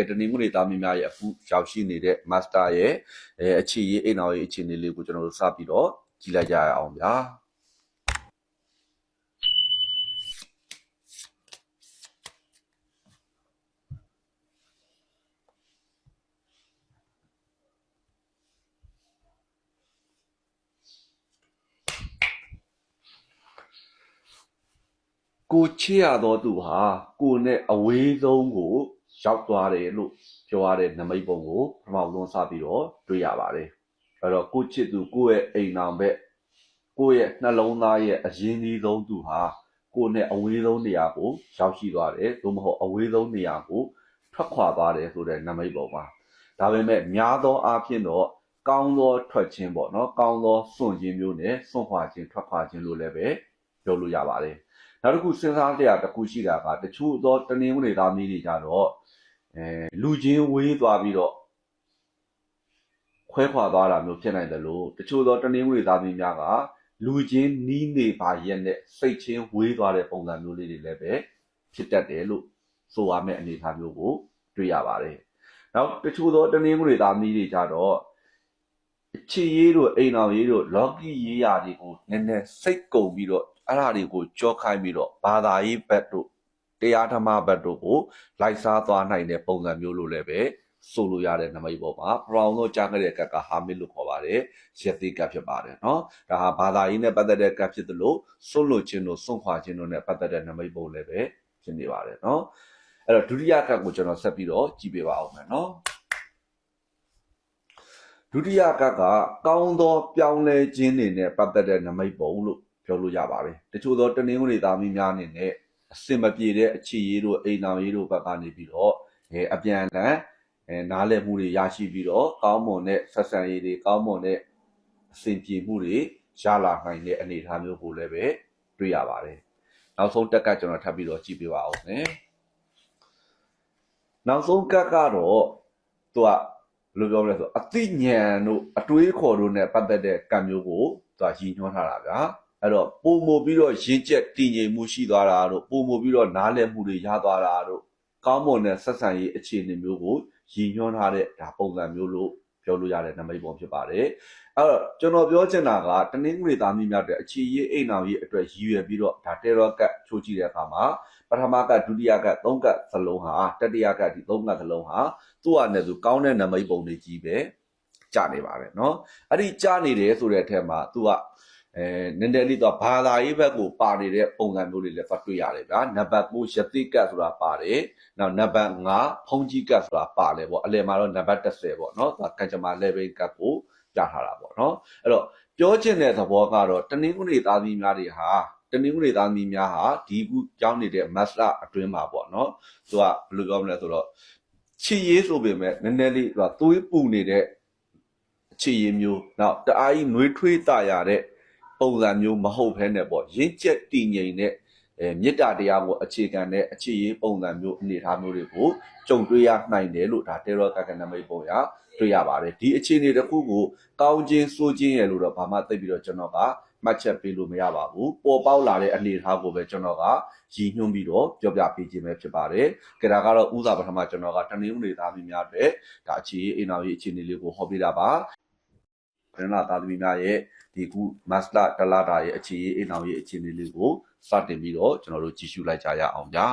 ကဲတနင်္ဂနွေသားမင်းများရဲ့အခုရောက်ရှိနေတဲ့ master ရဲ့အဲအခြေရေးအိမ်တော်ရေးအခြေအနေလေးကိုကျွန်တော်တို့စပြီးတော့ကြည့်လိုက်ကြရအောင်ဗျာကိုချစ်ရသောသူဟာကိုနဲ့အဝေးဆုံးကို ရောက်သွားတယ်လို့ပြောရတဲ့နမိတ်ပုံကိုပထမဆုံးစပြီးတော့တွေ့ရပါတယ်အဲ့တော့ကိုချစ်သူကိုရဲ့အိမ်နောင်ဘက်ကိုရဲ့နှလုံးသားရဲ့အရင်ကြီးဆုံးသူဟာကိုနဲ့အဝေးဆုံးနေရာကိုရောက်ရှိသွားတယ်သို့မဟုတ်အဝေးဆုံးနေရာကိုထွက်ခွာသွားတယ်ဆိုတဲ့နမိတ်ပုံပါဒါပေမဲ့များသောအားဖြင့်တော့ကောင်းသောထွက်ခြင်းပေါ့နော်ကောင်းသောစွန့်ခြင်းမျိုးနဲ့စွန့်ခွာခြင်းထွက်ခွာခြင်းလို့လည်းပဲပြောလို့ရပါတယ်နောက်တစ်ခုစဉ်းစားတရားတစ်ခုရှိတာကတချို့သောတနင်္ဂနွေသားမျိုးတွေကြတော့ အဲလူချင်းဝေးသွားပြီးတော့ခွဲခွာသွားတာမျိုးဖြစ်နိုင်တယ်လို့တချို့သောတနင်္ဂနွေသားမျိုးများကလူချင်းနီးနေပါရဲ့နဲ့စိတ်ချင်းဝေးသွားတဲ့ပုံစံမျိုးလေးတွေလည်းပဲဖြစ်တတ်တယ်လို့ဆိုရမယ့်အနေအထားမျိုးကိုတွေ့ရပါတယ်။နောက်တချို့သောတနင်္ဂနွေသားမျိုးတွေကြတော့အချစ်ရေးတို့အိမ်အောင်ရေးတို့လော်ကီရေးရာတွေကိုနည်းနည်းစိတ်ကုန်ပြီးတော့အဲ့ဒါတွေကိုကြောခိုင်းပြီးတော့ဘာသာရေးဘက်တို့ တရားဓမ္မဘက်တို့ကိုလိုက်စားသွားနိုင်တဲ့ပုံစံမျိုးလို့လည်းပဲဆိုလိုရတဲ့နမိတ်ပေါ်မှာပရောင်တော့ကြားခဲ့တဲ့ကတ်ကဟာမစ်လို့ခေါ်ပါတယ်ရက်သေးကတ်ဖြစ်ပါတယ်เนาะဒါဟာဘာသာရေးနဲ့ပတ်သက်တဲ့ကတ်ဖြစ်သလိုစွန့်လွတ်ခြင်းတို့စွန့်ခွာခြင်းတို့နဲ့ပတ်သက်တဲ့နမိတ်ပုံလည်းပဲဖြစ်နေပါတယ်เนาะအဲ့တော့ဒုတိယကတ်ကိုကျွန်တော်ဆက်ပြီးတော့ကြည့်ပေးပါအောင်မယ်เนาะ ဒုတိယကကကောင်းသောပြောင်းလဲခြင်းတွေနဲ့ပတ်သက်တဲ့နမိတ်ပုံလို့ပြောလို့ရပါတယ်တချို့သောတနင်္ဂနွေသားမီးများအနေနဲ့ အစင်မပြေတဲ့အခြေရေးတို့အိမ်အောင်ရေးတို့ဘက်ကနေပြီးတော့အဲအပြန်အလှန်အဲနားလည်မှုတွေရရှိပြီးတော့ကောင်းမွန်တဲ့ဆက်ဆံရေးတွေကောင်းမွန်တဲ့အစဉ်ပြေမှုတွေရလာနိုင်တဲ့အနေအထားမျိုးကိုလည်းပဲတွေ့ရပါတယ်နောက်ဆုံးတက်ကကျွန်တော်ထပ်ပြီးတော့ကြည့်ပြပါအောင်မယ်နောက်ဆုံးကကတော့သူကဘယ်လိုပြောမလဲဆိုအသိဉာဏ်တို့အတွေးခေါ်တို့နဲ့ပတ်သက်တဲ့ကံမျိုးကိုသူကရည်ညွှန်းထားတာဗျာ အဲ့တော့ပုံမပြီးတော့ရင့်ကျက်တည်ငြိမ်မှုရှိသွားတာတို့ပုံမပြီးတော့နားလည်မှုတွေရသွားတာတို့ကောင်းမွန်တဲ့ဆက်ဆံရေးအခြေအနေမျိုးကိုရည်ညွှန်းထားတဲ့ဒါပုံစံမျိုးလို့ပြောလို့ရတဲ့နမိတ်ပုံဖြစ်ပါတယ်အဲ့တော့ကျွန်တော်ပြောချင်တာကတနင်္ဂနွေသားမျိုးများတဲ့အခြေရေးအိမ်အောင်ရေးအတွက်ရည်ရွယ်ပြီးတော့ဒါတေရောကတ်ချိုးကြည့်တဲ့အခါမှာပထမကဒုတိယကသုံးကစလုံးဟာတတိယကဒီသုံးကစလုံးဟာ သူ့အနေနဲ့သူကောင်းတဲ့နမိတ်ပုံတွေကြီးပဲကြာနေပါတယ်เนาะအဲ့ဒီကြာနေတယ်ဆိုတဲ့အထက်မှာသူက အဲနည်းနည်းလေးတော့ဘာသာရေးဘက်ကိုပါနေတဲ့ပုံစံမျိုးတွေလည်းဖတ်တွေ့ရတယ်ဗျာနံပါတ်6ရတိကတ်ဆိုတာပါတယ်နောက်နံပါတ်5ဖုံးကြီးကတ်ဆိုတာပါတယ်ပေါ့အလယ်မှာတော့နံပါတ်30ပေါ့နော်ဒါကကြမာ11ကတ်ကိုပြထားတာပေါ့နော်အဲ့တော့ပြောချင်တဲ့သဘောကတော့တနင်္ဂနွေသားသမီးများတွေဟာတနင်္ဂနွေသားသမီးများဟာဒီခုကြောင်းနေတဲ့မတ်လအတွင်းမှာပေါ့နော်သူကဘယ်လိုပြောမလဲဆိုတော့ချစ်ရေးဆိုပေမဲ့နည်းနည်းလေးသူကသွေးပူနေတဲ့ချစ်ရေးမျိုးနောက်တအားကြီးနှွေးထွေးတာရတဲ့ ပုံစံမျိုးမဟုတ်ဘဲနဲ့ပေါ့ရင့်ကျက်တည်ငြိမ်တဲ့အဲမေတ္တာတရားကိုအခြေခံတဲ့အခြေရေးပုံစံမျိုးအနေအထားမျိုးတွေကိုကြုံတွေ့ရနိုင်တယ်လို့ဒါတေရောကကနမိတ်ပုံရတွေ့ရပါတယ်ဒီအခြေအနေတစ်ခုကိုကောင်းခြင်းစိုးခြင်းရလို့တော့ဘာမှသိပြီးတော့ကျွန်တော်ကမှတ်ချက်ပေးလို့မရပါဘူးပေါ်ပေါက်လာတဲ့အနေအထားကိုပဲကျွန်တော်ကရည်ညွှန်းပြီးတော့ပြောပြပေးခြင်းပဲဖြစ်ပါတယ်ကြဒါကတော့ဥစားပထမကျွန်တော်ကတနင်္ဂနွေသားများအတွက်ဒါအခြေရေးအိမ်တော်ရေးအခြေအနေလေးကိုဟောပြတာပါခရနာသားသမီးများရဲ့ ဒီခုမတ်လာတလာတာရဲ့အခြေရေးအိမ်တော်ရေးအခြေအနေလေးကိုစတင်ပြီးတော့ကျွန်တော်တို့ကြည့်ရှုလိုက်ကြရအောင်ဗျာ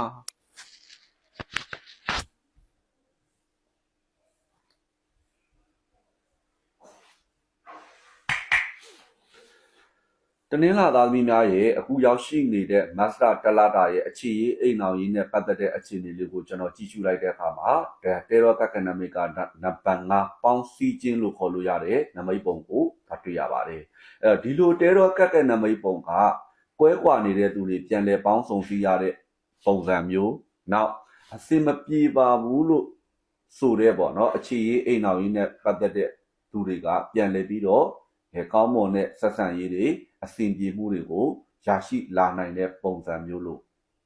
တနင်္လာသားသမီးများရဲ့အခုရောက်ရှိနေတဲ့ Master တလာတာရဲ့အခြေရေးအိမ်အောင်ရေးနဲ့ပတ်သက်တဲ့အခြေအနေလေးကိုကျွန်တော်ကြည့်ရှုလိုက်တဲ့အခါမှာဒါတေရောတက္ကနမိကနံပါတ်5ပေါင်းစည်းခြင်းလို့ခေါ်လို့ရတဲ့နမိတ်ပုံကိုဖတ်တွေ့ရပါတယ်အဲဒီလိုတေရောကက်ကနမိတ်ပုံကကွဲကွာနေတဲ့သူတွေပြန်လည်ပေါင်းစုံစည်းရတဲ့ပုံစံမျိုးနောက်အစင်မပြေပါဘူးလို့ဆိုတဲ့ပေါ့နော်အခြေရေးအိမ်အောင်ရေးနဲ့ပတ်သက်တဲ့သူတွေကပြန်လည်ပြီးတော့အဲ ကောင်းမွန်တဲ့ဆက်ဆံရေးတွေအစဉ်ပြေမှုတွေကိုရရှိလာနိုင်တဲ့ပုံစံမျိုးလို့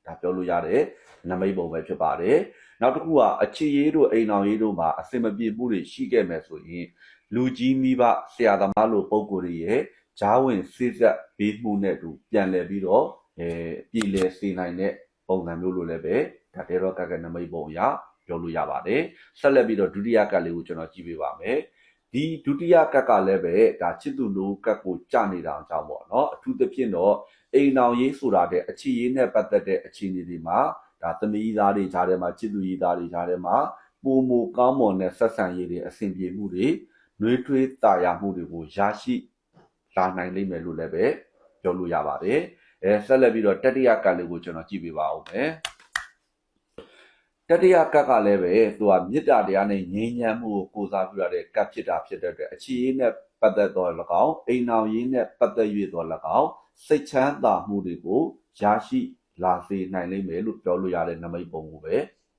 ဒါပြောလို့ရတယ်နမိတ်ပုံပဲဖြစ်ပါတယ်နောက်တစ်ခုကအခြေရေးတို့အိမ်အောင်ရေးတို့မှာအစဉ်မပြေမှုတွေရှိခဲ့မယ်ဆိုရင်လူကြီးမိဘဆရာသမားလိုပုံကိုယ်တွေရဲ့ဂျားဝင်စိစက်ဘေးမှုနဲ့တူပြန်လည်ပြီးတော့အဲပြည်လည်စေနိုင်တဲ့ပုံစံမျိုးလိုလည်းပဲဒါတေရောကကနမိတ်ပုံရပြောလို့ရပါတယ်ဆက်လက်ပြီးတော့ဒုတိယကတ်လေးကိုကျွန်တော်ကြည့်ပေးပါမယ် ဒီဒုတိယကတ်ကလည်းပဲဒါချစ်သူနိုးကတ်ကိုကြနေတာအကြောင်းပေါ့နော်အထူးသဖြင့်တော့အိမ်အောင်ရေးဆိုတာတဲ့အခြေရေးနဲ့ပတ်သက်တဲ့အခြေအနေတွေမှာဒါသမီးသားတွေကြားထဲမှာချစ်သူရေးသားတွေကြားထဲမှာပုံမူကောင်းမွန်တဲ့ဆက်ဆံရေးတွေအဆင်ပြေမှုတွေနှွေးထွေးတာယာမှုတွေကိုရရှိလာနိုင်လိမ့်မယ်လို့လည်းပဲပြောလို့ရပါတယ်အဲဆက်လက်ပြီးတော့တတိယကတ်လေးကိုကျွန်တော်ကြည့်ပေးပါဦးမယ် တတိယကတ်ကလည်းပဲသူကမေတ္တာတရားနဲ့ငြိမ်းချမ်းမှုကိုကိုးစားပြုရတဲ့ကတ်ဖြစ်တာဖြစ်တဲ့အတွက်အခြေရေးနဲ့ပတ်သက်တော်၎င်းအိမ်အောင်ရေးနဲ့ပတ်သက်၍တော်၎င်းစိတ်ချမ်းသာမှုတွေကိုရရှိလာစေနိုင်လိမ့်မယ်လို့ပြောလို့ရတဲ့နမိတ်ပုံကိုပဲ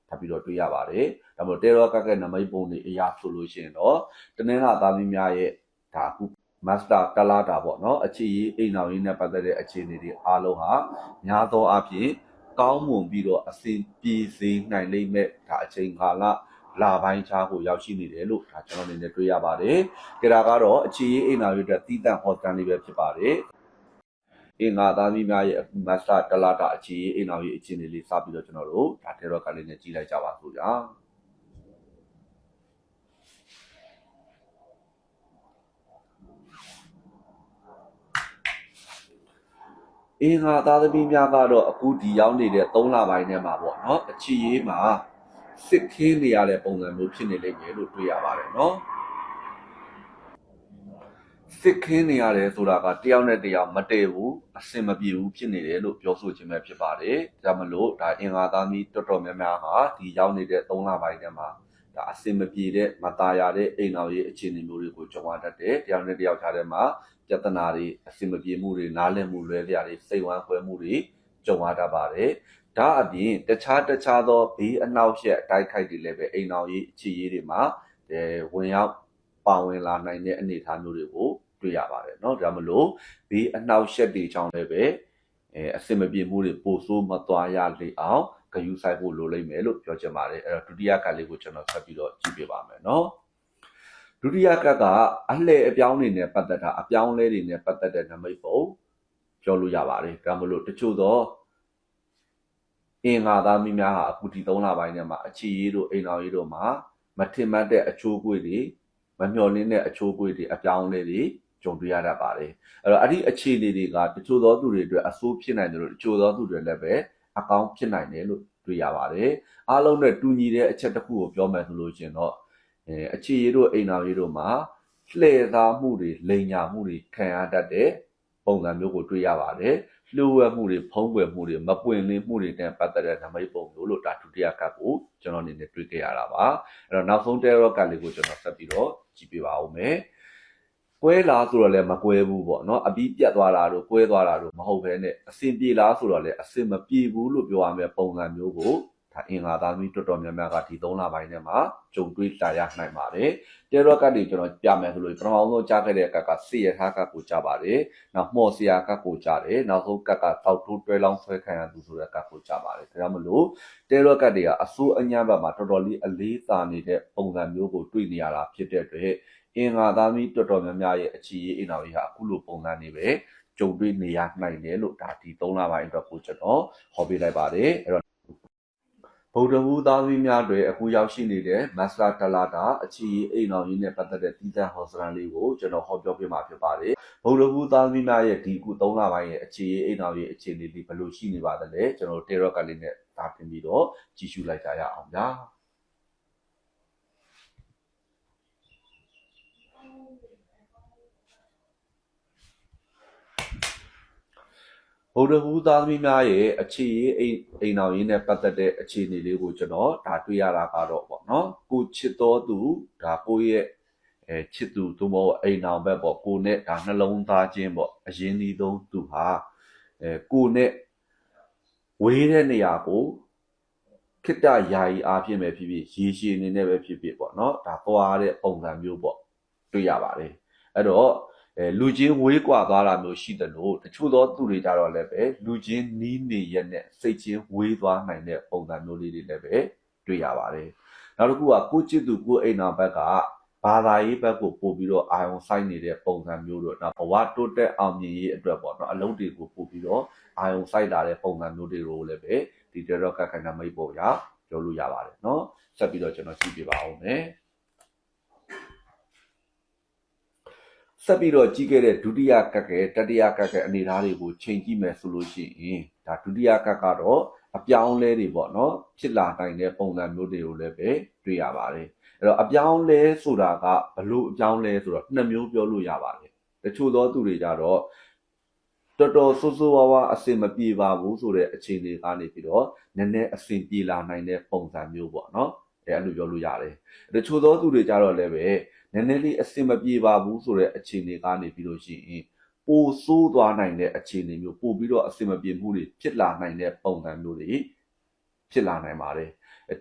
ထပ်ပြီးတော့တွေ့ရပါတယ်။ဒါမို့တေရောကကဲနမိတ်ပုံတွေအရာဆိုလို့ရှိရင်တော့တနင်္လာသားသမီးများရဲ့ဒါအခု master တလာတာပေါ့နော်အခြေရေးအိမ်အောင်ရေးနဲ့ပတ်သက်တဲ့အခြေအနေတွေအားလုံးဟာများသောအားဖြင့် ကောင်းမွန်ပြီးတော့အစဉ်ပြေစေနိုင်လိမ့်မဲ့ဒါအချိန်ကာလလာပိုင်းခြားကိုရောက်ရှိနေတယ်လို့ဒါကျွန်တော်အနေနဲ့တွေ့ရပါတယ်။ကြဒါကတော့အခြေရေးအိမ်အောင်ရေးအတွက်တီးတန့်ဟော့စတန်လေးပဲဖြစ်ပါတယ်။အင်္ဂါသားသမီးများရဲ့အခု master တလာတာအခြေရေးအိမ်အောင်ရေးအခြေအနေလေးစပြီးတော့ကျွန်တော်တို့ဒါတေရောကလေးနဲ့ကြည့်လိုက်ကြပါစို့ကြာ။ အင်္ဂါသားသမီးများကတော့အခုဒီရောက်နေတဲ့3လပိုင်းထဲမှာပေါ့နော်အချီရေးမှာစစ်ခင်းနေရတဲ့ပုံစံမျိုးဖြစ်နေလိမ့်မယ်လို့တွေ့ရပါတယ်နော်စစ်ခင်းနေရတယ်ဆိုတာကတယောက်နဲ့တယောက်မတည့်ဘူးအစင်မပြေဘူးဖြစ်နေတယ်လို့ပြောဆိုခြင်းပဲဖြစ်ပါတယ်ဒါမလို့ဒါအင်္ဂါသားသမီးတော်တော်များများဟာဒီရောက်နေတဲ့3လပိုင်းထဲမှာဒါအစင်မပြေတဲ့မตายရတဲ့အိမ်တော်ရေးအခြေအနေမျိုးတွေကိုကြုံရတတ်တယ်တယောက်နဲ့တယောက်ခြားထဲမှာ ပြဿနာတွေအဆင်မပြေမှုတွေနားလည်မှုလွဲပြားတွေစိတ်ဝမ်းခွဲမှုတွေကြုံရတတ်ပါတယ်။ဒါအပြင်တခြားတခြားသောဘေးအနှောက်အယှက်အတိုက်ခိုက်တွေလည်းပဲအိမ်အောင်ရေးအခြေရေးတွေမှာအဲဝင်ရောက်ပါဝင်လာနိုင်တဲ့အနေအထားမျိုးတွေကိုတွေ့ရပါတယ်เนาะဒါမလို့ဘေးအနှောက်အယှက်တွေကြောင့်လည်းပဲအဲအဆင်မပြေမှုတွေပိုဆိုးမသွားရလေအောင်ဂယူဆိုင်ဖို့လိုလိမ့်မယ်လို့ပြောချင်ပါတယ်အဲ့တော့ဒုတိယကလေးကိုကျွန်တော်ဆက်ပြီးတော့ကြည့်ပြပါမယ်เนาะ ဒုတိယကတ်ကအလှည့်အပြောင်းတွေနဲ့ပတ်သက်တာအပြောင်းလဲတွေနဲ့ပတ်သက်တဲ့နမိတ်ပုံပြောလို့ရပါတယ်ဒါမလို့တချို့သောအင်္ဂါသားမိများဟာအခုဒီ3လပိုင်းထဲမှာအချီရေးတို့အိမ်တော်ရေးတို့မှာမထင်မှတ်တဲ့အချိုးကွေးတွေမမျှော်လင့်တဲ့အချိုးကွေးတွေအပြောင်းလဲတွေကြုံတွေ့ရတတ်ပါတယ်အဲ့တော့အဲ့ဒီအခြေအနေတွေကတချို့သောသူတွေအတွက်အဆိုးဖြစ်နိုင်တယ်လို့တချို့သောသူတွေလည်းပဲအကောင်းဖြစ်နိုင်တယ်လို့တွေ့ရပါတယ်အားလုံးနဲ့တူညီတဲ့အချက်တစ်ခုကိုပြောမယ်ဆိုလို့ရှင်တော့ အဲအခြေရတို့အိမ်တော်ရတို့မှာလှည့်သားမှုတွေလိန်ညာမှုတွေခံရတတ်တဲ့ပုံစံမျိုးကိုတွေ့ရပါတယ်လှုပ်ဝက်မှုတွေဖုံးကွယ်မှုတွေမပွင့်လင်းမှုတွေနဲ့ပတ်သက်တဲ့နမိတ်ပုံမျိုးလို့ဒါဒုတိယကတ်ကိုကျွန်တော်အနေနဲ့တွေ့ခဲ့ရတာပါအဲ့တော့နောက်ဆုံးတဲရောကတ်လေးကိုကျွန်တော်ဆက်ပြီးတော့ကြည့်ပြပါဦးမယ်ကွဲလားဆိုတော့လည်းမကွဲဘူးပေါ့နော်အပြီးပြတ်သွားတာတို့ကွဲသွားတာတို့မဟုတ်ဘဲနဲ့အစင်ပြေလားဆိုတော့လည်းအစင်မပြေဘူးလို့ပြောရမယ်ပုံစံမျိုးကို ဒါအင်္ဂါသားသမီးတော်တော်များများကဒီ3လပိုင်းထဲမှာကြုံတွေ့လာရနိုင်ပါတယ်။တေရောကတ်တွေကျွန်တော်ပြမယ်ဆိုလို့ပထမဆုံးကြားခဲ့တဲ့ကတ်ကစေရထားကတ်ကိုကြားပါတယ်။နောက်မှော်စရာကတ်ကိုကြားတယ်။နောက်ဆုံးကတ်ကတောက်ထိုးတွဲလောင်းဆွဲခံရသူဆိုတဲ့ကတ်ကိုကြားပါတယ်။ဒါကြောင့်မလို့တေရောကတ်တွေကအဆိုးအညံ့ဘက်မှာတော်တော်လေးအလေးသာနေတဲ့ပုံစံမျိုးကိုတွေ့နေရတာဖြစ်တဲ့အတွက်အင်္ဂါသားသမီးတော်တော်များများရဲ့အခြေရေးအင်တော်ကြီးဟာအခုလိုပုံစံနေပဲကြုံတွေ့နေရနိုင်တယ်လို့ဒါဒီ3လပိုင်းအတွက်ကိုကျွန်တော်ဟောပြလိုက်ပါတယ်။အဲ့တော့ ဗုဒ္ဓဘုသားသမီးများတွေအခုရောက်ရှိနေတဲ့မက်စလာတလာတာအခြေရေးအိမ်တော်ကြီးနဲ့ပတ်သက်တဲ့တည်တံ့ဟောစရန်လေးကိုကျွန်တော်ဟောပြောပြမှာဖြစ်ပါတယ်ဗုဒ္ဓဘုသားသမီးများရဲ့ဒီခု3လပိုင်းရဲ့အခြေရေးအိမ်တော်ကြီးအခြေအနေလေးဘယ်လိုရှိနေပါသလဲကျွန်တော်တေရော့ကလေးနဲ့ဒါတင်ပြီးတော့ကြည့်ရှုလိုက်ကြရအောင်ဗျာ ဗုဒ္ဓဘုသားသမီးများရဲ့အခြေရေးအိမ်အိမ်တော်ကြီးနဲ့ပတ်သက်တဲ့အခြေအနေလေးကိုကျွန်တော်ဒါတွေ့ရတာကတော့ပေါ့နော်ကိုချစ်တော်သူဒါကိုရဲ့အဲချစ်သူသို့မဟုတ်အိမ်တော်ဘက်ပေါ့ကိုနဲ့ဒါနှလုံးသားချင်းပေါ့အရင်ဒီဆုံးသူဟာအဲကိုနဲ့ဝေးတဲ့နေရာကိုခိတ္တယာယီအားဖြင့်ပဲဖြစ်ဖြစ်ရေရှည်အနေနဲ့ပဲဖြစ်ဖြစ်ပေါ့နော်ဒါသွားတဲ့ပုံစံမျိုးပေါ့တွေ့ရပါတယ်အဲ့တော့ အဲလူချင်းဝေးကွာသွားတာမျိုးရှိတယ်လို့တချို့သောသူတွေကြတော့လည်းပဲလူချင်းနီးနေရက်နဲ့စိတ်ချင်းဝေးသွားနိုင်တဲ့ပုံစံမျိုးလေးတွေလည်းပဲတွေ့ရပါတယ်။နောက်တစ်ခုကကိုจิตသူကိုအိမ်နာဘက်ကဘာသာရေးဘက်ကိုပို့ပြီးတော့အာယုံဆိုင်နေတဲ့ပုံစံမျိုးတို့နော်ဘဝတိုးတက်အောင်မြင်ရေးအတွက်ပေါ့နော်အလုပ်တွေကိုပို့ပြီးတော့အာယုံဆိုင်လာတဲ့ပုံစံမျိုးတွေကိုလည်းပဲဒီ Terror ကခန္ဓာမိတ်ပေါ်ရာပြောလို့ရပါတယ်နော်ဆက်ပြီးတော့ကျွန်တော်ကြည့်ပြပါဦးမယ်။ ဆက်ပြီးတော့ကြီးခဲ့တဲ့ဒုတိယကတ်ကဲတတိယကတ်ကဲအနေအထားတွေကိုချိန်ကြည့်မယ်ဆိုလို့ရှိရင်ဒါဒုတိယကတ်ကတော့အပြောင်းလဲတွေပေါ့နော်ဖြစ်လာနိုင်တဲ့ပုံစံမျိုးတွေကိုလည်းပဲတွေ့ရပါတယ်အဲ့တော့အပြောင်းလဲဆိုတာကဘလို့အပြောင်းလဲဆိုတော့နှစ်မျိုးပြောလို့ရပါတယ်တချို့သောသူတွေကြတော့တော်တော်ဆိုးဆိုးဝါးဝါအဆင်မပြေပါဘူးဆိုတဲ့အခြေအနေကနေပြီးတော့နည်းနည်းအဆင်ပြေလာနိုင်တဲ့ပုံစံမျိုးပေါ့နော် အဲ့လိုပြောလို့ရတယ်တချို့သောသူတွေကြတော့လည်းပဲနည်းနည်းလေးအဆင်မပြေပါဘူးဆိုတဲ့အခြေအနေကနေပြီးလို့ရှိရင်ပိုဆိုးသွားနိုင်တဲ့အခြေအနေမျိုးပို့ပြီးတော့အဆင်မပြေမှုတွေဖြစ်လာနိုင်တဲ့ပုံစံမျိုးတွေဖြစ်လာနိုင်ပါတယ်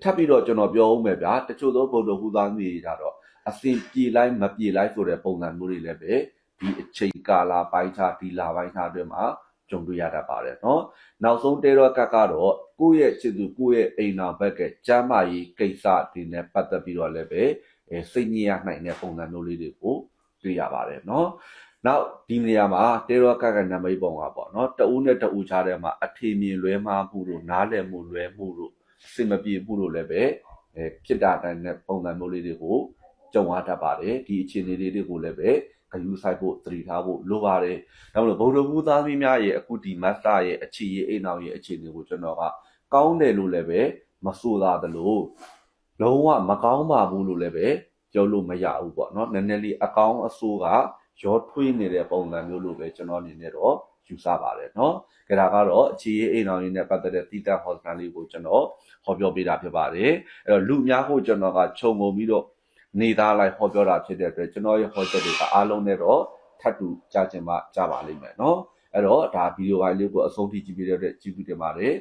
ထပ်ပြီးတော့ကျွန်တော်ပြောဦးမယ်ဗျာတချို့သောဗုဒ္ဓဟူသားမျိုးတွေကြတော့အဆင်ပြေလိုက်မပြေလိုက်ဆိုတဲ့ပုံစံမျိုးတွေလည်းပဲဒီအချိန်ကာလပိုင်းခြားဒီလပိုင်းခြားအတွင်းမှာ ကြုံတွေ့ရတတ်ပါတယ်နော်နောက်ဆုံးတဲတော့ကကတော့ကိုယ့်ရဲ့ချစ်သူကိုယ့်ရဲ့အိမ်တော်ဘက်ကကျမ်းမာရေးကိစ္စတွေနဲ့ပတ်သက်ပြီးတော့လည်းပဲအဲစိတ်ညစ်ရနိုင်တဲ့ပုံစံမျိုးလေးတွေကိုတွေ့ရပါတယ်နော်နောက်ဒီနေရာမှာတေရောကကနံမိတ်ပုံကပေါ့နော်တအူးနဲ့တအူးချတဲ့မှာအထေမြင်လွဲမှားမှုတို့နားလည်မှုလွဲမှုတို့စင်မပြေမှုတို့လည်းပဲအဲဖြစ်တာတိုင်းနဲ့ပုံစံမျိုးလေးတွေကိုကြုံရတတ်ပါတယ်ဒီအခြေအနေလေးတွေကိုလည်းပဲ ဂယူဆိုင်ဖို့သတိထားဖို့လိုပါတယ်။ဒါမလို့ဗုဒ္ဓဘုသားသမီးများရဲ့အခုဒီ master ရဲ့အခြေရေးအိမ်အောင်ရဲ့အခြေအနေကိုကျွန်တော်ကကောင်းတယ်လို့လည်းပဲမဆိုသာသလိုလုံးဝမကောင်းပါဘူးလို့လည်းပဲပြောလို့မရဘူးပေါ့နော်။နည်းနည်းလေးအကောင်းအဆိုးကရောထွေးနေတဲ့ပုံစံမျိုးလို့ပဲကျွန်တော်အနေနဲ့တော့ယူဆပါတယ်နော်။ကြဒါကတော့အခြေရေးအိမ်အောင်နဲ့ပတ်သက်တဲ့တည်တတ်ဟောစတန်လေးကိုကျွန်တော်ဟောပြောပေးတာဖြစ်ပါတယ်။အဲ့တော့လူများကိုကျွန်တော်ကခြုံငုံပြီးတော့ နေသားလိုက်ဟောပြောတာဖြစ်တဲ့အတွက်ကျွန်တော်ရဲ့ဟောချက်တွေကအားလုံးနဲ့တော့ထပ်တူကြားချင်မှကြားပါလိမ့်မယ်နော်အဲ့တော့ဒါဗီဒီယိုပိုင်းလေးကိုအဆုံးထိကြည့်ပြတဲ့အတွက်ကျေးဇူးတင်ပါတယ်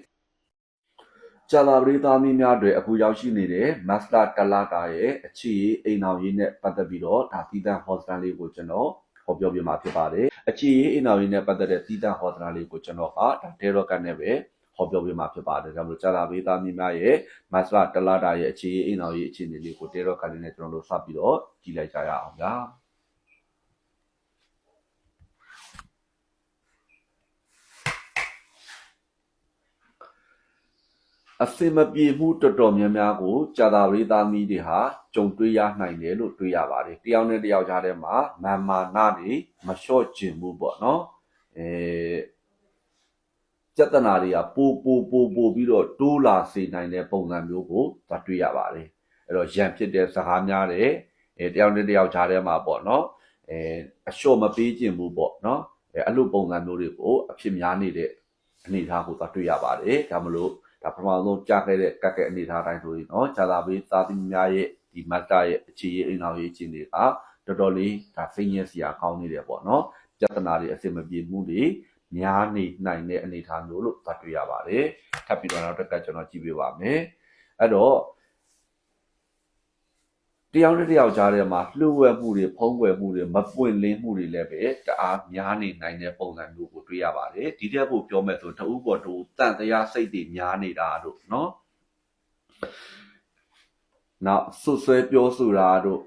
ကြာလာပရိသတ်မင်းများတွေအခုရောက်ရှိနေတဲ့ Master တလာတာရဲ့အခြေရေးအိမ်အောင်ရေးနဲ့ပတ်သက်ပြီးတော့ဒါသီးသန့်ဟောစတန်လေးကိုကျွန်တော်ဟောပြောပြမှာဖြစ်ပါတယ်အခြေရေးအိမ်အောင်ရေးနဲ့ပတ်သက်တဲ့သီးသန့်ဟောစတန်လေးကိုကျွန်တော်ကဒါဒေရော့ကန်နဲ့ပဲ ဟောပြောပြမှာဖြစ်ပါတယ်ဒါကြောင့်မို့ကြာလာပေးသားမိများရဲ့မတ်စလာတလာတာရဲ့အခြေအအိမ်တော်ရဲ့အခြေအနေလေးကိုတေရော့ကလေးနဲ့ကျွန်တော်တို့စပြီးတော့ကြည့်လိုက်ကြရအောင်ဗျာအစင်မပြေမှုတော်တော်များများကိုကြာသာဝေးသားမီးတွေဟာကြုံတွေ့ရနိုင်တယ်လို့တွေ့ရပါတယ်တယောက်နဲ့တယောက်ကြားထဲမှာမာမာနာတွေမလျှော့ကျင်ဘူးပေါ့နော်အဲ ပြဿနာတွေကပိုပိုပိုပိုပြီးတော့တိုးလာစေနိုင်တဲ့ပုံစံမျိုးကိုသာတွေ့ရပါတယ်အဲ့တော့ရန်ဖြစ်တဲ့စကားများတယ်အဲတယောက်နဲ့တယောက်ခြားထဲမှာပေါ့နော်အဲအလျှော့မပေးခြင်းဘူးပေါ့နော်အဲအဲ့လိုပုံစံမျိုးတွေကိုအဖြစ်များနေတဲ့အနေအထားကိုသာတွေ့ရပါတယ်ဒါမလို့ဒါပထမဆုံးကြားခဲ့တဲ့ကက်ကက်အနေအထားတိုင်းဆိုရင်နော်ခြားသာပေးသာသမီများရဲ့ဒီမတ်တာရဲ့အခြေရေးအိမ်တော်ရေးခြင်းတွေကတော်တော်လေးဒါစိတ်ညစ်စရာကောင်းနေတယ်ပေါ့နော်ပြဿနာတွေအစင်မပြေမှုတွေ များနေနိုင်တဲ့အနေအထားမျိုးလို့သတ်တွေ့ရပါတယ်။ထပ်ပြီးတော့နောက်တစ်ခါကျွန်တော်ကြည့်ပေးပါမယ်။အဲ့တော့တယောက်နဲ့တယောက်ကြားထဲမှာလှုပ်ဝဲမှုတွေဖုံးကွယ်မှုတွေမပွင့်လင်းမှုတွေလည်းပဲတအားများနေနိုင်တဲ့ပုံစံမျိုးကိုတွေ့ရပါတယ်။ဒီတဲ့ကိုပြောမယ်ဆိုတအုပ်ပေါ်တူတန်တရားစိတ်တွေများနေတာတို့နော်။နောက်ဆွဆွဲပြောဆိုတာတို့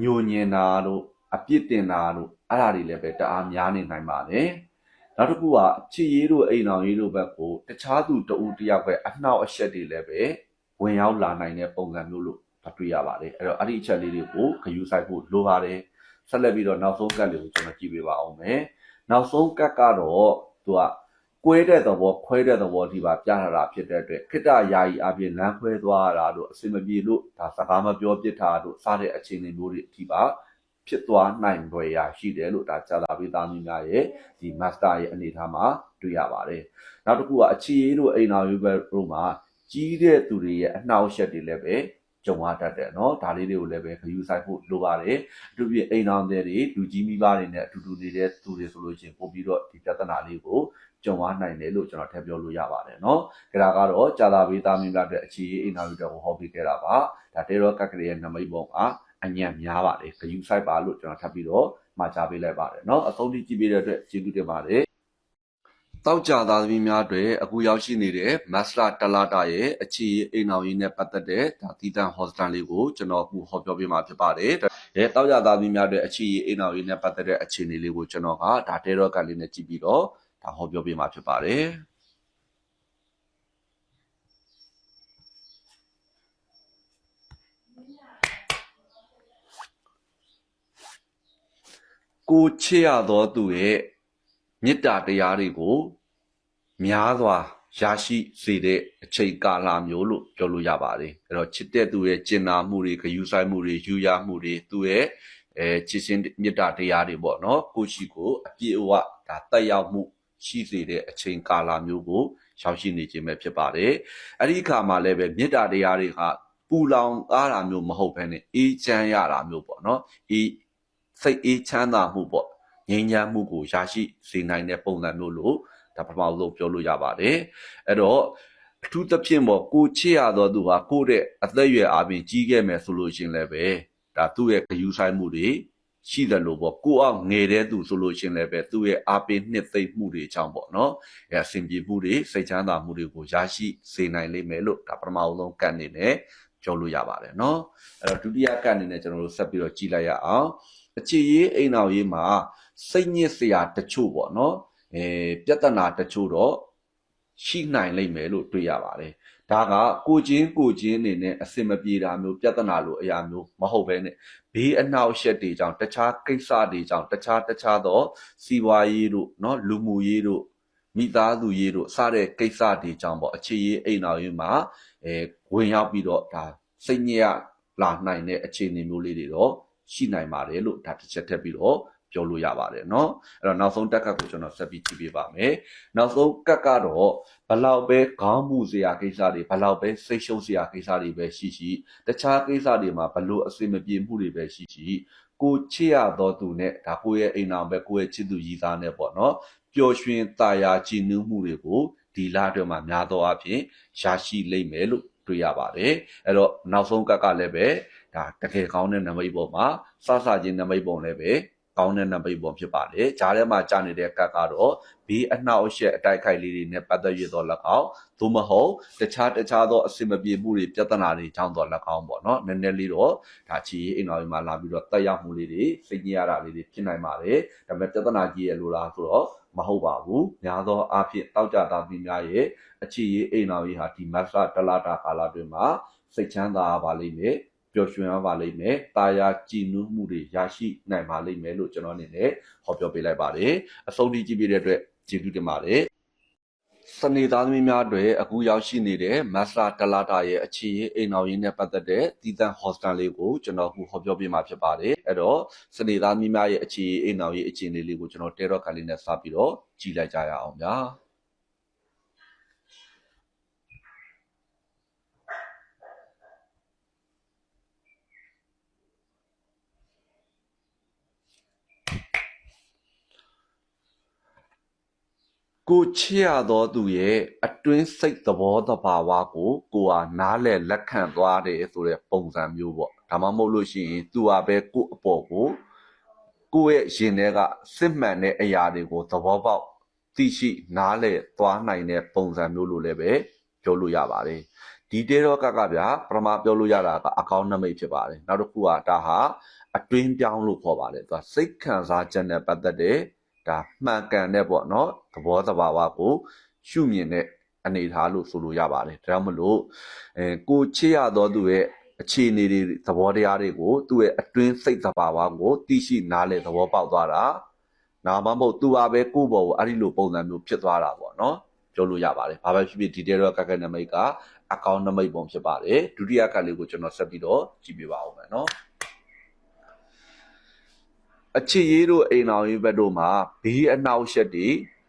ညှို့ညင်တာတို့အပြစ်တင်တာတို့အဲ့ဒါတွေလည်းပဲတအားများနေနိုင်ပါတယ်။ နောက်တစ်ခုကချစ်ရေးတို့အိမ်အောင်ရေးတို့ဘက်ကိုတခြားသူတဦးတယောက်ပဲအနှောက်အယှက်တွေလည်းပဲဝင်ရောက်လာနိုင်တဲ့ပုံစံမျိုးလို့တွေ့ရပါတယ်အဲ့တော့အဲ့ဒီအချက်လေးတွေကိုဂယူဆိုင်ဖို့လိုပါတယ်ဆက်လက်ပြီးတော့နောက်ဆုံးကတ်လေးကိုကျွန်တော်ကြည့်ပေးပါအောင်မယ်နောက်ဆုံးကတ်ကတော့သူကကွဲတဲ့သဘောခွဲတဲ့သဘောဒီပါပြထားတာဖြစ်တဲ့အတွက်ခိတ္တယာယီအပြင်လမ်းခွဲသွားတာတို့အစင်မပြေလို့ဒါစကားမပြောပြစ်တာတို့စားတဲ့အခြေအနေမျိုးတွေဒီပါ ဖြစ်သွားနိုင်ွယ်ရာရှိတယ်လို့ဒါကြာလာပေးသားမိများရဲ့ဒီ master ရဲ့အနေအထားမှာတွေ့ရပါတယ်နောက်တစ်ခုကအခြေရေးတို့အိမ်တော်ရေးဘက်တို့မှာကြီးတဲ့သူတွေရဲ့အနှောက်အယှက်တွေလည်းပဲကြုံရတတ်တယ်เนาะဒါလေးတွေကိုလည်းပဲခယူဆိုင်ဖို့လိုပါတယ်အထူးဖြင့်အိမ်တော်တွေလူကြီးမိဘတွေနဲ့အတူတူနေတဲ့သူတွေဆိုလို့ရှိရင်ပို့ပြီးတော့ဒီပြဿနာလေးကိုကြုံရနိုင်တယ်လို့ကျွန်တော်ထည့်ပြောလို့ရပါတယ်เนาะကြဒါကတော့ကြာသာပေးသားမိဘတွေအခြေအအိမ်တော်တွေဟောပေးခဲ့တာပါဒါတေရောကက်ကလေးရဲ့နမိတ်ပုံက အညံ့များပါတယ်ခယူဆိုင်ပါလို့ကျွန်တော်ထပ်ပြီးတော့မှာချပေးလိုက်ပါတယ်เนาะအဆုံးထိကြည့်ပေးတဲ့အတွက်ကျေးဇူးတင်ပါတယ်တောက်ကြသားသမီးများတွေအခုရောက်ရှိနေတဲ့မတ်စလာတလာတာရဲ့အခြေအိမ်အောင်ရေးနဲ့ပတ်သက်တဲ့ဒါတီတန်ဟော့စတန်လေးကိုကျွန်တော်အခုဟောပြောပြမှာဖြစ်ပါတယ်။အဲတောက်ကြသားသမီးများတွေအခြေအိမ်အောင်ရေးနဲ့ပတ်သက်တဲ့အခြေအနေလေးကိုကျွန်တော်ကဒါတဲရော့ကလေးနဲ့ကြည့်ပြီးတော့ဒါဟောပြောပြမှာဖြစ်ပါတယ်။ ကိုချစ်ရသောသူရဲ့မေတ္တာတရားတွေကိုများစွာရရှိစေတဲ့အချိန်ကာလမျိုးလို့ပြောလို့ရပါတယ်အဲ့တော့ချစ်တဲ့သူရဲ့ကျင်နာမှုတွေဂယူဆိုင်မှုတွေယူရမှုတွေသူ့ရဲ့အဲချစ်ချင်းမေတ္တာတရားတွေပေါ့နော်ကိုရှိကိုအပြည့်အဝဒါတက်ရောက်မှုရှိစေတဲ့အချိန်ကာလမျိုးကိုရောက်ရှိနေခြင်းပဲဖြစ်ပါတယ်အဲ့ဒီအခါမှာလည်းပဲမေတ္တာတရားတွေကပူလောင်အားတာမျိုးမဟုတ်ဘဲနဲ့အေးချမ်းရတာမျိုးပေါ့နော်အေး စိတ်အေးချမ်းသာမှုပေါ့ငြိမ်းချမ်းမှုကိုရရှိစေနိုင်တဲ့ပုံစံမျိုးလို့ဒါပထမဆုံးပြောလို့ရပါတယ်အဲ့တော့အထူးသဖြင့်ပေါ့ကိုချစ်ရသောသူဟာကိုယ့်ရဲ့အသက်အရွယ်အပြင်ကြီးခဲ့မယ်ဆိုလို့ရှင်လည်းပဲဒါသူ့ရဲ့ဂယူဆိုင်မှုတွေရှိတယ်လို့ပေါ့ကိုအောင်ငယ်တဲ့သူဆိုလို့ရှင်လည်းပဲသူ့ရဲ့အပြင်နှစ်သိမ့်မှုတွေကြောင့်ပေါ့နော်အဲအဆင်ပြေမှုတွေစိတ်ချမ်းသာမှုတွေကိုရရှိစေနိုင်လိမ့်မယ်လို့ဒါပထမဆုံးကန့်နေတယ်ပြောလို့ရပါတယ်နော်အဲ့တော့ဒုတိယကန့်နေနဲ့ကျွန်တော်တို့ဆက်ပြီးတော့ကြည့်လိုက်ရအောင် အခြေရေးအိမ်အောင်ရေးမှာစိတ်ညစ်စရာတချို့ပေါ့နော်အဲပြဿနာတချို့တော့ရှိနိုင်လိမ့်မယ်လို့တွေ့ရပါတယ်ဒါကကိုချင်းကိုချင်းအနေနဲ့အစင်မပြေတာမျိုးပြဿနာလိုအရာမျိုးမဟုတ်ဘဲနဲ့ဘေးအနှောက်အယှက်တွေကြောင့်တခြားကိစ္စတွေကြောင့်တခြားတခြားသောစီးပွားရေးတို့เนาะလူမှုရေးတို့မိသားစုရေးတို့စတဲ့ကိစ္စတွေကြောင့်ပေါ့အခြေရေးအိမ်အောင်ရေးမှာအဲဝင်ရောက်ပြီးတော့ဒါစိတ်ညစ်ရလာနိုင်တဲ့အခြေအနေမျိုးလေးတွေတော့ ရှိနိုင်ပါတယ်လို့ဒါတစ်ချက်ထပ်ပြီးတော့ပြောလို့ရပါတယ်เนาะအဲ့တော့နောက်ဆုံးတက်ကတ်ကိုကျွန်တော်ဆက်ပြီးကြည့်ပေးပါမယ်နောက်ဆုံးကတ်ကတော့ဘလောက်ပဲခေါင်းမှုစရာကိစ္စတွေဘလောက်ပဲစိတ်ရှုပ်စရာကိစ္စတွေပဲရှိရှိတခြားကိစ္စတွေမှာဘလို့အစင်မပြေမှုတွေပဲရှိရှိကိုချစ်ရသောသူနဲ့ဒါကိုယ့်ရဲ့အိမ်အောင်ပဲကိုယ့်ရဲ့ချစ်သူရည်သားနဲ့ပေါ့နော်ပျော်ရွှင်ตาယာကြည်နူးမှုတွေကိုဒီလအတွက်မှာများသောအားဖြင့်ရရှိလိမ့်မယ်လို့ တွေ့ရပါတယ်အဲ့တော့နောက်ဆုံးကတ်ကလည်းပဲဒါတကယ်ကောင်းတဲ့နမိတ်ပေါ်မှာစစချင်းနမိတ်ပုံလည်းပဲကောင်းတဲ့နံပါတ်ပုံဖြစ်ပါတယ်။ဂျားထဲမှာကြာနေတဲ့ကတ်ကတော့ဘေးအနှောက်အယှက်အတိုက်ခိုက်လေးတွေနဲ့ပတ်သက်ရတော့၎င်းသို့မဟုတ်တခြားတခြားသောအစင်မပြေမှုတွေပြဿနာတွေကြောင့်တော့၎င်းပေါ့နော်။နည်းနည်းလေးတော့ဒါချီအိမ်တော်ကြီးမှာလာပြီးတော့တက်ရောက်မှုလေးတွေစိတ်ညစ်ရတာလေးတွေဖြစ်နိုင်ပါတယ်။ဒါပေမဲ့ပြဿနာကြီးရဲ့လို့လားဆိုတော့ မဟုတ်ပါဘူး။များသောအားဖြင့်တောက်ကြသားပြီးများရဲ့အခြေရေးအိမ်တော်ကြီးဟာဒီမတ်လတလတာကာလတွင်မှာစိတ်ချမ်းသာပါလိမ့်မယ်။ပျော်ရွှင်ရပါလိမ့်မယ်။တာယာကြည်နူးမှုတွေရရှိနိုင်ပါလိမ့်မယ်လို့ကျွန်တော်အနေနဲ့ဟောပြောပေးလိုက်ပါတယ်။အဆုံးထိကြည့်ပေးတဲ့အတွက်ကျေးဇူးတင်ပါတယ်။ စနေသားသမီးများတွေအခုရောက်ရှိနေတဲ့မတ်လာတလာတာရဲ့အခြေရေးအိမ်အောင်ရင်းနဲ့ပတ်သက်တဲ့တည်တံ့ဟော့စတန်လေးကိုကျွန်တော်အခုဟောပြောပေးမှာဖြစ်ပါတယ်။အဲ့တော့စနေသားသမီးများရဲ့အခြေရေးအိမ်အောင်ရေးအခြေအနေလေးကိုကျွန်တော်တဲတော့ခါလေးနဲ့စပြီးတော့ကြည့်လိုက်ကြရအောင်ဗျာ။ ကိုချစ်ရသောသူရဲ့အတွင်းစိတ်သဘောတဘာဝကိုကိုဟာနားလည်လက်ခံသွားတယ်ဆိုတဲ့ပုံစံမျိုးပေါ့ဒါမှမဟုတ်လို့ရှိရင်သူဟာပဲကို့အပေါ်ကိုကိုယ့်ရဲ့ရင်ထဲကစစ်မှန်တဲ့အရာတွေကိုသဘောပေါက်သိရှိနားလည်သွားနိုင်တဲ့ပုံစံမျိုးလို့လည်းပဲပြောလို့ရပါတယ်ဒီတေတော့ကကဗျာပထမပြောလို့ရတာကအကောင့်နမိတ်ဖြစ်ပါတယ်နောက်တစ်ခုကဒါဟာအတွင်းပြောင်းလို့ခေါ်ပါတယ်သူကစိတ်ခံစားချက်နဲ့ပတ်သက်တဲ့ ဒါမှန်ကန်တဲ့ပေါ့နော်သဘောတဘာဝကိုရှုမြင်တဲ့အနေအထားလို့ဆိုလို့ရပါတယ်ဒါကြောင့်မလို့အဲကိုချစ်ရသောသူရဲ့အခြေအနေတွေသဘောတရားတွေကိုသူ့ရဲ့အတွင်းစိတ်သဘာဝကိုသိရှိနားလည်သဘောပေါက်သွားတာနာမမဟုတ်သူဟာပဲကိုယ့်ဘောကိုအဲ့ဒီလိုပုံစံမျိုးဖြစ်သွားတာပေါ့နော်ပြောလို့ရပါတယ်ဘာပဲဖြစ်ဖြစ်ဒီတဲတော့ကက်ကက်နမိတ်ကအကောင့်နမိတ်ပုံဖြစ်ပါတယ်ဒုတိယကက်လေးကိုကျွန်တော်ဆက်ပြီးတော့ကြည့်ပြပါဦးမယ်နော် အချစ်ရေးတို့အိမ်အောင်ရေးဘက်တို့မှာဘေးအနှောက်အယှက်တွေ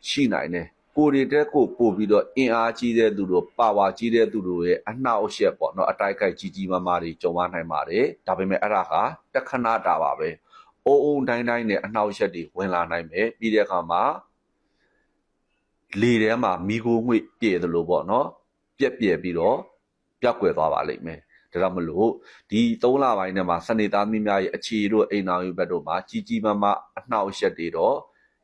ရှိနိုင်တယ်ကိုယ်တွေတက်ကိုပို့ပြီးတော့အင်အားကြီးတဲ့သူတို့ပါဝါကြီးတဲ့သူတို့ရဲ့အနှောက်အယှက်ပေါ့နော်အတိုက်အခိုက်ကြီးကြီးမားမားတွေကြုံရနိုင်ပါတယ်ဒါပေမဲ့အဲ့ဒါဟာတခဏတာပါပဲအုံအုံတိုင်းတိုင်းနဲ့အနှောက်အယှက်တွေဝင်လာနိုင်မယ်ပြီးတဲ့အခါမှာလေထဲမှာမိခိုးငွေ့ပြည့်တယ်လို့ပေါ့နော်ပြက်ပြက်ပြီးတော့ပျောက်ကွယ်သွားပါလိမ့်မယ် ဒါကြောင့်မလို့ဒီ3လပိုင်းထဲမှာစနေသားသမီးများရဲ့အခြေတို့အိမ်တော်ရေးဘက်တို့မှာကြီးကြီးမားမားအနှောက်အယှက်တွေတော့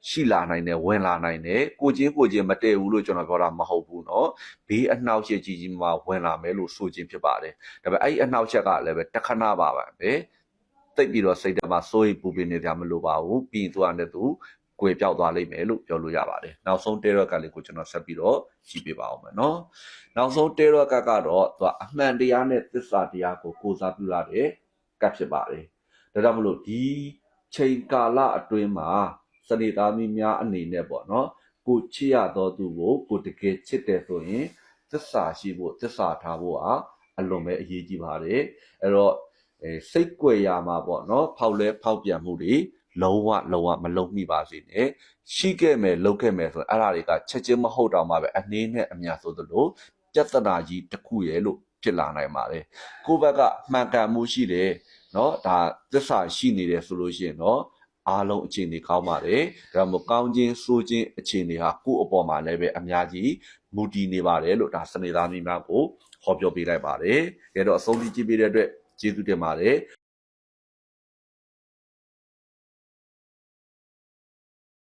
ရှိလာနိုင်တယ်ဝင်လာနိုင်တယ်ကိုချင်းကိုချင်းမတည့်ဘူးလို့ကျွန်တော်ပြောတာမဟုတ်ဘူးเนาะဘေးအနှောက်အယှက်ကြီးကြီးမားမားဝင်လာမယ်လို့ဆိုခြင်းဖြစ်ပါတယ်ဒါပေမဲ့အဲ့ဒီအနှောက်အယှက်ကလည်းပဲတခဏပါပါပဲတိတ်ပြီးတော့စိတ်ထဲမှာစိုးရိမ်ပူပင်နေကြမလို့ပါဘူးပြီးရင်သူကလည်းသူ ကွယ်ပြောက်သွားလိမ့်မယ်လို့ပြောလို့ရပါတယ်နောက်ဆုံး tarot ကလေးကိုကျွန်တော်ဆက်ပြီးတော့ကြည့်ပြပါအောင်မယ်နော်နောက်ဆုံး tarot ကကတော့သူကအမှန်တရားနဲ့သစ္စာတရားကိုကိုးစားပြုလာတဲ့ကတ်ဖြစ်ပါတယ်ဒါကြောင့်မလို့ဒီချိန်ကာလအတွင်းမှာစနေသားမီးများအနေနဲ့ပေါ့နော်ကိုချစ်ရသောသူကိုကိုတကယ်ချစ်တယ်ဆိုရင်သစ္စာရှိဖို့သစ္စာထားဖို့ဟာအလွန်ပဲအရေးကြီးပါတယ်အဲ့တော့အဲစိတ်ကြွယ်ရာမှာပေါ့နော်ဖောက်လဲဖောက်ပြန်မှုတွေ လုံးဝလုံးဝမလုံးမိပါစေနဲ့ရှိခဲ့မယ်လုပ်ခဲ့မယ်ဆိုရင်အဲ့ဒါတွေကချက်ချင်းမဟုတ်တော့မှပဲအနည်းနဲ့အများဆိုသလိုပြဿနာကြီးတစ်ခုရဲ့လို့ဖြစ်လာနိုင်ပါတယ်ကိုယ့်ဘက်ကမှန်ကန်မှုရှိတယ်เนาะဒါသစ္စာရှိနေတယ်ဆိုလို့ရှိရင်เนาะအားလုံးအခြေအနေကောင်းပါတယ်ဒါမှမဟုတ်ကောင်းခြင်းဆိုးခြင်းအခြေအနေဟာကိုယ့်အပေါ်မှာလည်းပဲအများကြီးမူတည်နေပါတယ်လို့ဒါစနေသားမျိုးများကိုဟောပြောပေးလိုက်ပါတယ်ကဲတော့အဆုံးထိကြည့်ပေးတဲ့အတွက်ကျေးဇူးတင်ပါတယ်